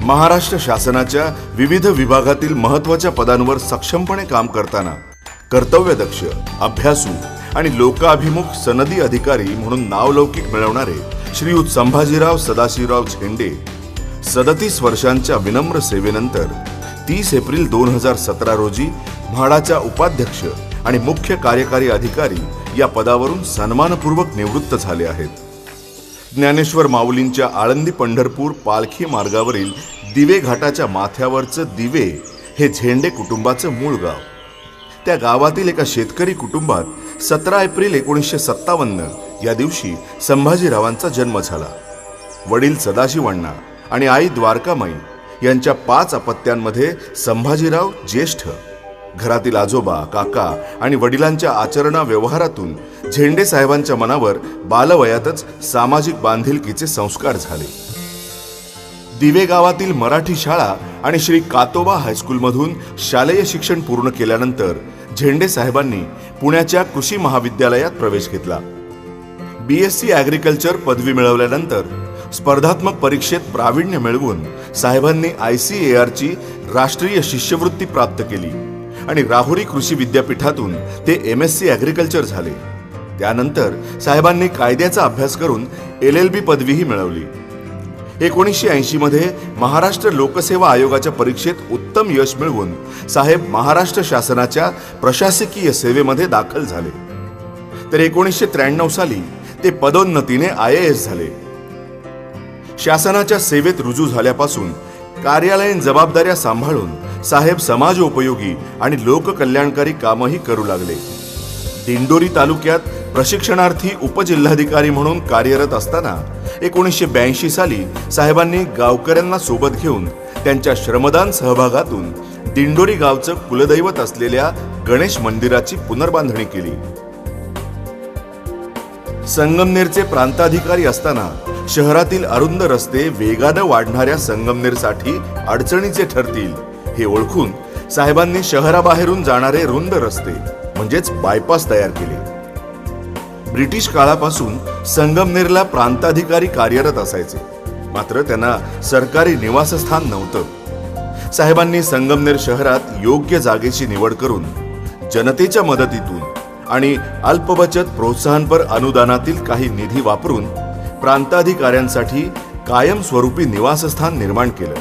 महाराष्ट्र शासनाच्या विविध विभागातील महत्त्वाच्या पदांवर सक्षमपणे काम करताना कर्तव्यदक्ष अभ्यासू आणि लोकाभिमुख सनदी अधिकारी म्हणून नावलौकिक मिळवणारे श्रीयुत संभाजीराव सदाशिवराव झेंडे सदतीस वर्षांच्या विनम्र सेवेनंतर तीस एप्रिल दोन हजार सतरा रोजी म्हाडाच्या उपाध्यक्ष आणि मुख्य कार्यकारी अधिकारी या पदावरून सन्मानपूर्वक निवृत्त झाले आहेत. ज्ञानेश्वर माऊलींच्या आळंदी पंढरपूर पालखी मार्गावरील दिवे घाटाच्या माथ्यावरचं दिवे हे झेंडे कुटुंबाचं मूळ गाव. त्या गावातील एका शेतकरी कुटुंबात सतरा एप्रिल एकोणीसशे सत्तावन्न या दिवशी संभाजीरावांचा जन्म झाला. वडील सदाशिवण्णा आणि आई द्वारकामाई यांच्या पाच अपत्यांमध्ये संभाजीराव ज्येष्ठ घरातील आजोबा काका आणि वडिलांच्या आचरणा व्यवहारातून झेंडे साहेबांच्या मनावर बालवयातच सामाजिक बांधिलकीचे संस्कार झाले. दिवे गावातील मराठी शाळा आणि श्री कातोबा हायस्कूलमधून शालेय शिक्षण पूर्ण केल्यानंतर झेंडे साहेबांनी पुण्याच्या कृषी महाविद्यालयात प्रवेश घेतला. बी एस सी ॲग्रिकल्चर पदवी मिळवल्यानंतर स्पर्धात्मक परीक्षेत प्रावीण्य मिळवून साहेबांनी आय सी ए आरची राष्ट्रीय शिष्यवृत्ती प्राप्त केली. आणि राहुरी कृषी विद्यापीठातून ते एम एस सी ॲग्रिकल्चर झाले. त्यानंतर साहेबांनी कायद्याचा अभ्यास करून एल एल बी पदवीही मिळवली. एकोणीसशे ऐंशी मध्ये महाराष्ट्र लोकसेवा आयोगाच्या परीक्षेत उत्तम यश मिळवून साहेब महाराष्ट्र शासनाच्या प्रशासकीय सेवेमध्ये दाखल झाले. तर एकोणीसशे त्र्याण्णव साली ते पदोन्नतीने आय एस झाले. शासनाच्या सेवेत रुजू झाल्यापासून कार्यालयीन जबाबदाऱ्या सांभाळून साहेब समाज उपयोगी आणि लोककल्याणकारी कामही करू लागले. दिंडोरी तालुक्यात प्रशिक्षणार्थी उपजिल्हाधिकारी म्हणून कार्यरत असताना एकोणीसशे ब्याऐंशी साली साहेबांनी गावकऱ्यांना सोबत घेऊन त्यांच्या श्रमदान सहभागातून दिंडोरी गावचं कुलदैवत असलेल्या गणेश मंदिराची पुनर्बांधणी केली. संगमनेरचे प्रांताधिकारी असताना शहरातील अरुंद रस्ते वेगानं वाढणाऱ्या संगमनेरसाठी अडचणीचे ठरतील हे ओळखून साहेबांनी शहराबाहेरून जाणारे रुंद रस्ते म्हणजेच बायपास तयार केले. ब्रिटिश काळापासून संगमनेरला प्रांताधिकारी कार्यरत असायचे. मात्र त्यांना सरकारी निवासस्थान नव्हतं. साहेबांनी संगमनेर शहरात योग्य जागेची निवड करून जनतेच्या मदतीतून आणि अल्पबचत प्रोत्साहनपर अनुदानातील काही निधी वापरून प्रांताधिकाऱ्यांसाठी कायमस्वरूपी निवासस्थान निर्माण केलं.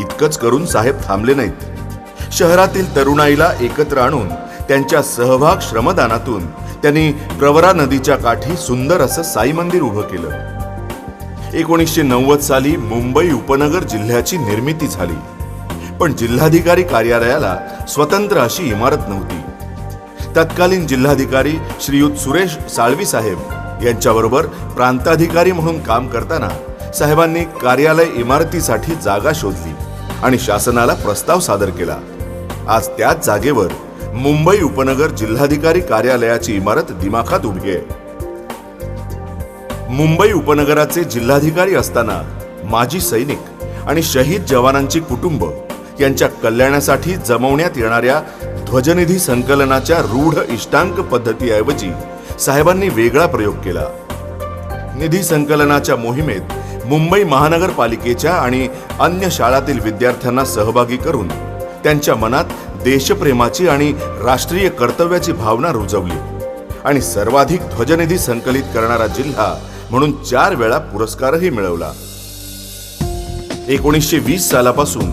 इतकंच करून साहेब थांबले नाहीत. शहरातील तरुणाईला एकत्र आणून त्यांच्या सहभाग श्रमदानातून त्यांनी प्रवरा नदीच्या काठी सुंदर असं साई मंदिर उभं केलं. एकोणीसशे नव्वद साली मुंबई उपनगर जिल्ह्याची निर्मिती झाली. पण जिल्हाधिकारी कार्यालयाला स्वतंत्र अशी इमारत नव्हती. तत्कालीन जिल्हाधिकारी श्रीयुत सुरेश साळवी साहेब यांच्याबरोबर प्रांताधिकारी म्हणून काम करताना साहेबांनी कार्यालय इमारतीसाठी जागा शोधली आणि शासनाला प्रस्ताव सादर केला. आज त्याच जागेवर मुंबई उपनगर जिल्हाधिकारी कार्यालयाची इमारत दिमाखात उभी आहे. मुंबई उपनगराचे जिल्हाधिकारी असताना माजी सैनिक आणि शहीद जवानांची कुटुंब यांच्या कल्याणासाठी जमवण्यात येणाऱ्या ध्वजनिधी संकलनाच्या रूढ इष्टांक पद्धतीऐवजी साहेबांनी वेगळा प्रयोग केला. निधी संकलनाच्या मोहिमेत मुंबई महानगरपालिकेच्या आणि अन्य शाळातील विद्यार्थ्यांना सहभागी करून त्यांच्या मनात देशप्रेमाची आणि राष्ट्रीय कर्तव्याची भावना रुजवली आणि सर्वाधिक ध्वजनिधी संकलित करणारा जिल्हा म्हणून चार वेळा पुरस्कारही मिळवला. एकोणीसशे वीस सालापासून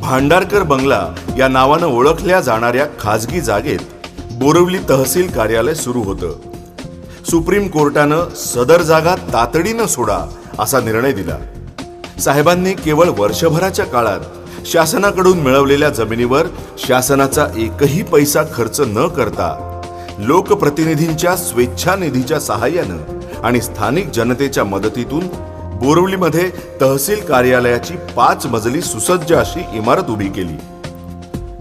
भांडारकर बंगला या नावानं ओळखल्या जाणाऱ्या खाजगी जागेत बोरवली तहसील कार्यालय सुरू होतं. सुप्रीम कोर्टानं सदर जागा तातडीनं सोडा असा निर्णय दिला. साहेबांनी केवळ वर्षभराच्या काळात शासनाकडून मिळवलेल्या जमिनीवर शासनाचा एकही पैसा खर्च न करता लोकप्रतिनिधींच्या स्वेच्छा निधीच्या सहाय्यानं आणि स्थानिक जनतेच्या मदतीतून बोरवलीमध्ये तहसील कार्यालयाची पाच मजली सुसज्ज अशी इमारत उभी केली.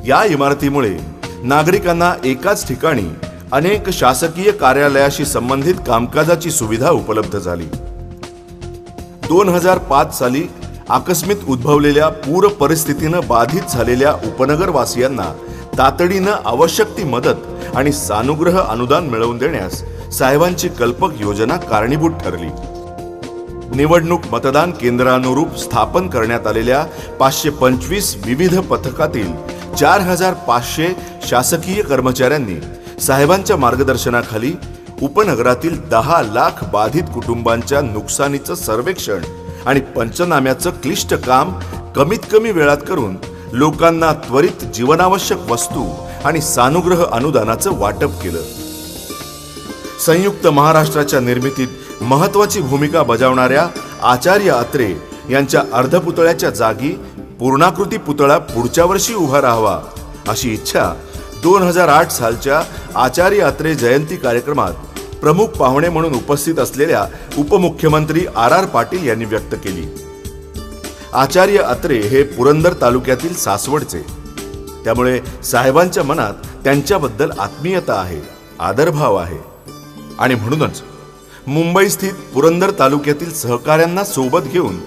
या इमारतीमुळे नागरिकांना एकाच ठिकाणी अनेक शासकीय कार्यालयाशी संबंधित कामकाजाची सुविधा उपलब्ध झाली. दोन हजार पाच साली आकस्मित उद्भवलेल्या पूर परिस्थितीनं बाधित झालेल्या उपनगरवासियांना तातडीनं आवश्यक ती मदत आणि सानुग्रह अनुदान मिळवून देण्यास साहेबांची कल्पक योजना कारणीभूत ठरली. निवडणूक मतदान केंद्रानुरूप स्थापन करण्यात आलेल्या पाचशे पंचवीस विविध पथकातील चार हजार पाचशे शासकीय कर्मचाऱ्यांनी साहेबांच्या मार्गदर्शनाखाली उपनगरातील दहा लाख बाधित कुटुंबांच्या नुकसानीचं सर्वेक्षण आणि पंचनाम्याचं क्लिष्ट काम कमीत कमी वेळात करून लोकांना त्वरित जीवनावश्यक वस्तू आणि सानुग्रह अनुदानाचं वाटप केलं. संयुक्त महाराष्ट्राच्या निर्मितीत महत्वाची भूमिका बजावणाऱ्या आचार्य अत्रे यांच्या अर्धपुतळ्याच्या जागी पूर्णाकृती पुतळा पुढच्या वर्षी उभा राहावा अशी इच्छा दोन हजार आठ सालच्या आचार्य अत्रे जयंती कार्यक्रमात प्रमुख पाहुणे म्हणून उपस्थित असलेल्या उपमुख्यमंत्री आर आर पाटील यांनी व्यक्त केली. आचार्य अत्रे हे पुरंदर तालुक्यातील सासवडचे. त्यामुळे साहेबांच्या मनात त्यांच्याबद्दल आत्मीयता आहे आदरभाव आहे. आणि म्हणूनच मुंबई स्थित पुरंदर तालुक्यातील सहकाऱ्यांना सोबत घेऊन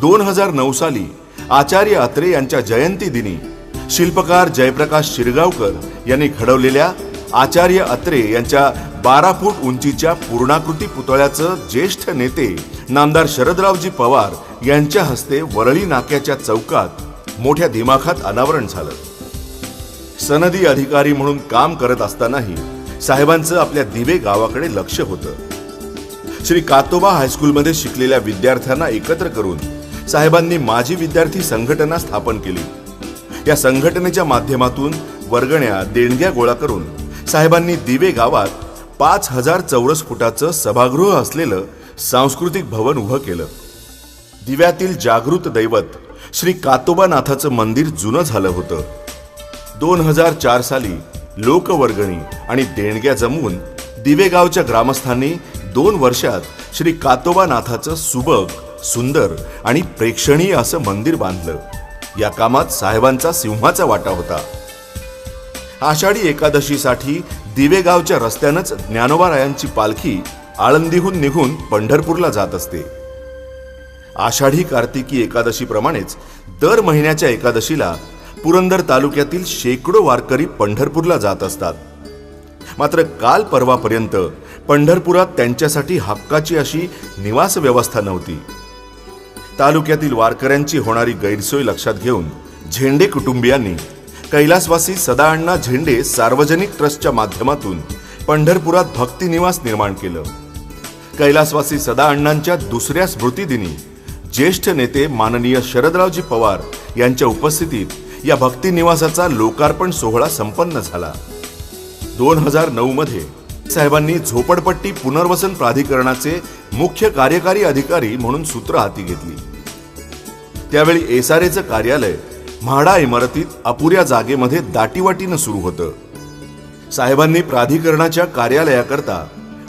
दोन हजार नऊ साली आचार्य अत्रे यांच्या जयंती दिनी शिल्पकार जयप्रकाश शिरगावकर यांनी घडवलेल्या आचार्य अत्रे यांच्या बारा फूट उंचीच्या पूर्णाकृती पुतळ्याचं ज्येष्ठ नेते नामदार शरदरावजी पवार यांच्या हस्ते वरळी नाक्याच्या चौकात मोठ्या दिमाखात अनावरण झालं. सनदी अधिकारी म्हणून काम करत असतानाही साहेबांचं आपल्या दिवे गावाकडे लक्ष होतं. श्री कातोबा हायस्कूलमध्ये शिकलेल्या विद्यार्थ्यांना एकत्र करून साहेबांनी माजी विद्यार्थी संघटना स्थापन केली. या संघटनेच्या माध्यमातून वर्गण्या देणग्या गोळा करून साहेबांनी दिवे गावात पाच हजार चौरस फुटाचं सभागृह असलेलं सांस्कृतिक भवन उभं केलं. दिव्यातील जागृत दैवत श्री कातोबानाथाचं मंदिर जुनं झालं होतं. दोन हजार चार साली लोकवर्गणी आणि देणग्या जमवून दिवेगावच्या ग्रामस्थांनी दोन वर्षात श्री कातोबानाथाचं सुबक सुंदर आणि प्रेक्षणीय असं मंदिर बांधलं. या कामात साहेबांचा सिंहाचा वाटा होता. आषाढी एकादशीसाठी दिवेगावच्या रस्त्यानंच ज्ञानोबारायांची पालखी आळंदीहून निघून पंढरपूरला जात असते. आषाढी कार्तिकी एकादशीप्रमाणेच दर महिन्याच्या एकादशीला पुरंदर तालुक्यातील शेकडो वारकरी पंढरपूरला जात असतात. मात्र काल परवापर्यंत पंढरपुरात त्यांच्यासाठी हक्काची अशी निवास व्यवस्था नव्हती. तालुक्यातील वारकऱ्यांची होणारी गैरसोय लक्षात घेऊन झेंडे कुटुंबियांनी कैलासवासी सदाअण्णा झेंडे सार्वजनिक ट्रस्टच्या माध्यमातून पंढरपुरात भक्तिनिवास निर्माण केलं. कैलासवासी सदाअण्णांच्या दुसऱ्या स्मृतिदिनी ज्येष्ठ नेते माननीय शरदरावजी पवार यांच्या उपस्थितीत या भक्तिनिवासाचा लोकार्पण सोहळा संपन्न झाला. दोन हजार नऊ मध्ये साहेबांनी झोपडपट्टी पुनर्वसन प्राधिकरणाचे मुख्य कार्यकारी अधिकारी म्हणून सूत्र हाती घेतली. त्यावेळी एसआरएचं कार्यालय म्हाडा इमारतीत अपुऱ्या जागेमध्ये दाटीवाटीनं सुरू होतं. साहेबांनी प्राधिकरणाच्या कार्यालयाकरता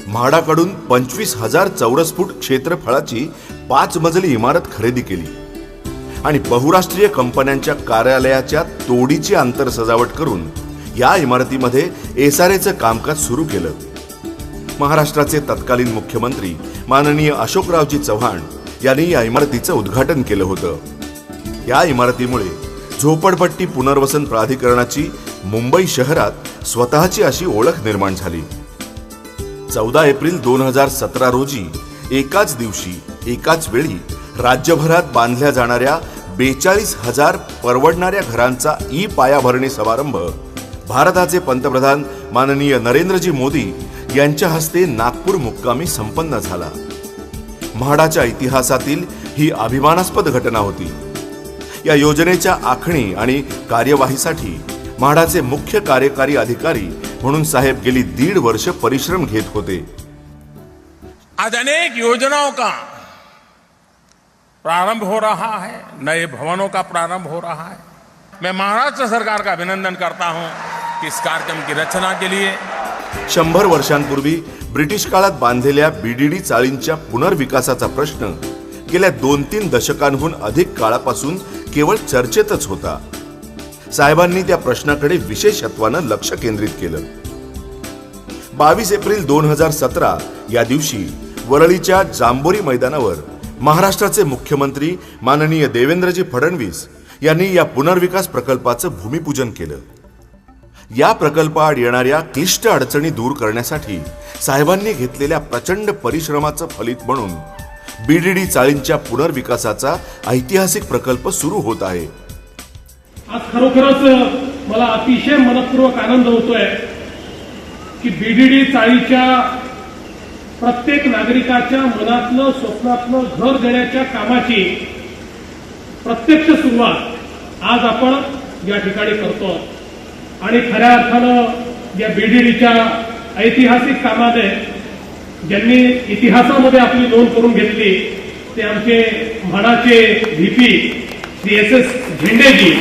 म्हाडाकडून पंचवीस हजार चौरस फूट क्षेत्रफळाची पाच मजली इमारत खरेदी केली आणि बहुराष्ट्रीय कंपन्यांच्या कार्यालयाच्या तोडीची आंतरसजावट करून या इमारतीमध्ये एसआरएचं कामकाज सुरू केलं. महाराष्ट्राचे तत्कालीन मुख्यमंत्री माननीय अशोकरावजी चव्हाण यांनी या इमारतीचं उद्घाटन केलं होतं. या इमारतीमुळे झोपडपट्टी पुनर्वसन प्राधिकरणाची मुंबई शहरात स्वतःची अशी ओळख निर्माण झाली. चौदा एप्रिल दोन हजार सतरा रोजी एकाच दिवशी एकाच वेळी राज्यभरात बांधल्या जाणाऱ्या बेचाळीस हजार परवडणाऱ्या घरांचा ई पायाभरणी समारंभ भारताचे पंतप्रधान माननीय नरेंद्रजी मोदी यांच्या हस्ते नागपूर मुक्कामी संपन्न झाला. म्हाडाच्या इतिहासातील ही अभिमानास्पद घटना होती. या योजनेच्या आखणी आणि कार्यवाहीसाठी म्हाडाचे मुख्य कार्यकारी अधिकारी म्हणून साहेब गेली दीड वर्ष परिश्रम घेत होते. आज अनेक योजनाओं का प्रारंभ हो रहा है नए भवनों का प्रारंभ हो रहा है। मैं महाराष्ट्र सरकार का अभिनंदन करता हूं कि इस कार्यक्रम की रचना के लिए शंभर वर्षांपूर्वी ब्रिटिश काळात बांधलेल्या बीडीडी चाळींच्या पुनर्विकासाचा प्रश्न गेल्या दोन तीन दशकांहून अधिक काळापासून केवळ चर्चेतच होता. साहेबांनी त्या प्रश्नाकडे विशेषत्वानं लक्ष केंद्रित केलं. बावीस एप्रिल दोन हजार सतरा या दिवशी वरळीच्या जांबोरी मैदानावर महाराष्ट्राचे मुख्यमंत्री माननीय देवेंद्रजी फडणवीस यांनी या पुनर्विकास प्रकल्पाचं भूमिपूजन केलं. या प्रकल्पाआड येणाऱ्या क्लिष्ट अडचणी दूर करण्यासाठी साहेबांनी घेतलेल्या प्रचंड परिश्रमाचं फलित म्हणून बीडीडी चाळींच्या पुनर्विकासाचा ऐतिहासिक प्रकल्प सुरू होत आहे. आज खरोखरच मला अतिशय मनपूर्वक आनंद होतोय की बीडीडी चाळीच्या प्रत्येक नागरिकाच्या मनातलं स्वप्नातलं घर देण्याच्या कामाची प्रत्यक्ष सुरुवात आज आपण या ठिकाणी करतो आणि खऱ्या अर्थानं या बीडीडीच्या ऐतिहासिक कामाने ज्यांनी इतिहासामध्ये आपली नोंद करून घेतली ते आमचे म्हाडाचे व्हीपी श्री एस एस झेंडेजी.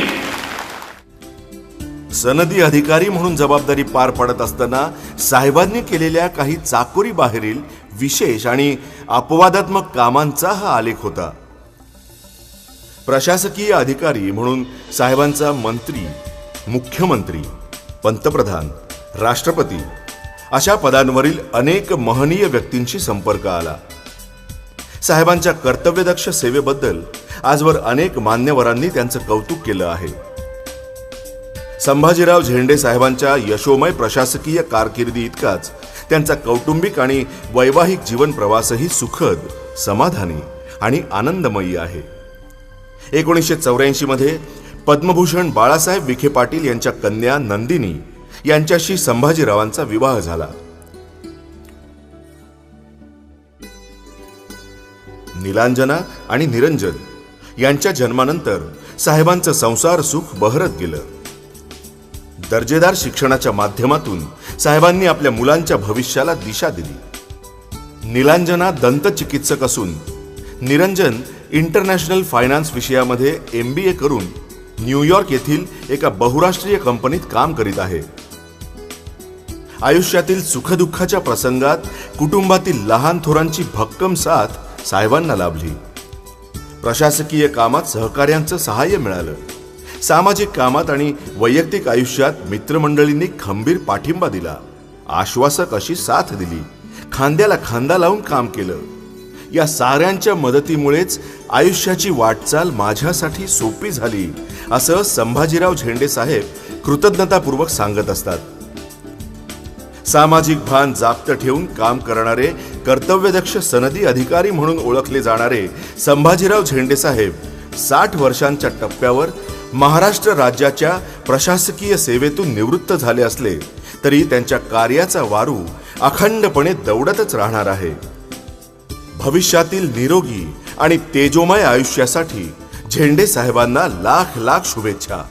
सनदी अधिकारी म्हणून जबाबदारी पार पाडत असताना साहेबांनी केलेल्या काही चाकोरी बाहेरील विशेष आणि अपवादात्मक कामांचा हा आलेख होता. प्रशासकीय अधिकारी म्हणून साहेबांचा मंत्री मुख्यमंत्री पंतप्रधान राष्ट्रपती अशा पदांवरील अनेक महनीय व्यक्तींशी संपर्क आला. साहेबांच्या कर्तव्यदक्ष सेवेबद्दल आजवर अनेक मान्यवरांनी त्यांचं कौतुक केलं आहे. संभाजीराव झेंडे साहेबांच्या यशोमय प्रशासकीय कारकिर्दी इतकाच त्यांचा कौटुंबिक आणि वैवाहिक जीवन प्रवासही सुखद समाधानी आणि आनंदमयी आहे. एकोणीसशे चौऱ्याऐंशी मध्ये पद्मभूषण बाळासाहेब विखे पाटील यांच्या कन्या नंदिनी यांच्याशी संभाजीरावांचा विवाह झाला. निलांजना आणि निरंजन यांच्या जन्मानंतर साहेबांचं संसार सुख बहरत गेलं. दर्जेदार शिक्षणाच्या माध्यमातून साहेबांनी आपल्या मुलांच्या भविष्याला दिशा दिली. निलांजना दंत चिकित्सक असून निरंजन इंटरनॅशनल फायनान्स विषयामध्ये एम बी ए करून न्यूयॉर्क येथील एका बहुराष्ट्रीय कंपनीत काम करीत आहे. आयुष्यातील सुखदुःखाच्या प्रसंगात कुटुंबातील लहान थोरांची भक्कम साथ साहेबांना लाभली. प्रशासकीय कामात सहकार्यांचं सहाय्य मिळालं. सामाजिक कामात आणि वैयक्तिक आयुष्यात मित्रमंडळींनी खंबीर पाठिंबा दिला. आश्वासक अशी साथ दिली. खांद्याला खांदा लावून काम केलं. या साऱ्यांच्या मदतीमुळेच आयुष्याची वाटचाल माझ्यासाठी सोपी झाली असं संभाजीराव झेंडे साहेब कृतज्ञतापूर्वक सांगत असतात. सामाजिक भान जाप्त ठेवून काम करणारे कर्तव्यदक्ष सनदी अधिकारी म्हणून ओळखले जाणारे संभाजीराव झेंडे साहेब साठ वर्षांच्या टप्प्यावर महाराष्ट्र राज्याच्या प्रशासकीय सेवेतून निवृत्त झाले असले तरी त्यांच्या कार्याचा वारू अखंडपणे दौडतच राहणार आहे. भविष्यातील निरोगी आणि तेजोमय आयुष्यासाठी झेंडे साहेबांना लाख लाख शुभेच्छा.